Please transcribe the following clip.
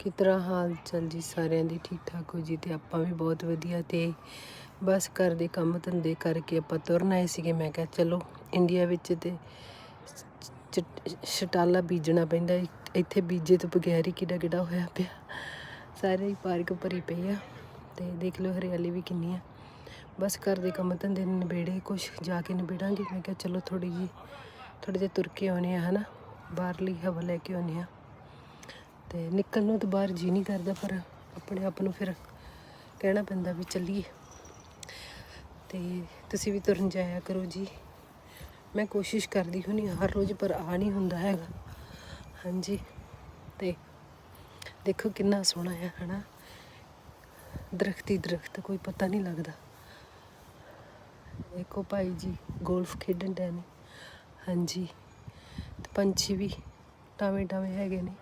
ਕਿਸ ਤਰ੍ਹਾਂ ਹਾਲ ਚਾਲ ਜੀ ਸਾਰਿਆਂ ਦੀ? ਠੀਕ ਠਾਕ ਹੋ ਜੀ ਤੇ ਆਪਾਂ ਵੀ ਬਹੁਤ ਵਧੀਆ ਤੇ ਬਸ ਘਰ ਦੇ ਕੰਮ ਧੰਦੇ ਕਰਕੇ ਆਪਾਂ ਤੁਰਨ ਆਏ ਸੀਗੇ। ਮੈਂ ਕਿਹਾ ਚਲੋ ਇੰਡੀਆ ਵਿੱਚ ਤੇ ਚ- ਬੀਜਣਾ ਪੈਂਦਾ। ਇੱਥੇ ਬੀਜੇ ਤੋਂ ਬਗੈਰ ਹੀ ਕਿੱਡਾ ਕਿੱਡਾ ਹੋਇਆ ਪਿਆ। ਸਾਰੇ ਹੀ ਪਾਰਕ ਭਰੀ ਪਈ ਆ ਤੇ ਦੇਖ ਲਓ ਹਰਿਆਲੀ ਵੀ ਕਿੰਨੀ ਆ। ਬਸ ਘਰ ਦੇ ਕੰਮ ਧੰਦੇ ਨਿਬੇੜੇ, ਕੁਛ ਜਾ ਕੇ ਨਿਬੇੜਾਂਗੇ। ਮੈਂ ਕਿਹਾ ਚਲੋ ਥੋੜੀ ਜੀ ਥੋੜੇ ਜਿਹਾ ਤੁਰ ਕੇ ਆਉਣੇ ਆ ਹਨਾ? ਬਾਹਰਲੀ ਹਵਾ ਲੈ ਕੇ ਆਉਣੇ ਆ ਤੇ ਨਿਕਲਣ ਨੂੰ ਤਾਂ ਬਾਹਰ ਜੀ ਨਹੀਂ ਕਰਦਾ, ਪਰ ਆਪਣੇ ਆਪ ਨੂੰ ਫਿਰ ਕਹਿਣਾ ਪੈਂਦਾ ਵੀ ਚੱਲੀਏ। ਤੇ ਤੁਸੀਂ ਵੀ ਤੁਰਨ ਜਾਇਆ ਕਰੋ ਜੀ। ਮੈਂ ਕੋਸ਼ਿਸ਼ ਕਰਦੀ ਹੁੰਦੀ ਹਾਂ ਹਰ ਰੋਜ਼, ਪਰ ਆ ਨਹੀਂ ਹੁੰਦਾ ਹੈਗਾ। ਹਾਂਜੀ। ਤੇ ਦੇਖੋ ਕਿੰਨਾ ਸੋਹਣਾ ਹੈ, ਹਨਾ? ਦਰਖਤੀ ਦਰਖਤ, ਕੋਈ ਪਤਾ ਨਹੀਂ ਲੱਗਦਾ। ਦੇਖੋ ਭਾਈ ਜੀ, ਗੋਲਫ ਖੇਡਣ ਡਏ ਨੇ। ਹਾਂਜੀ। ਤੇ ਪੰਛੀ ਵੀ ਟਾਵੇਂ ਟਾਵੇਂ ਹੈਗੇ ਨੇ।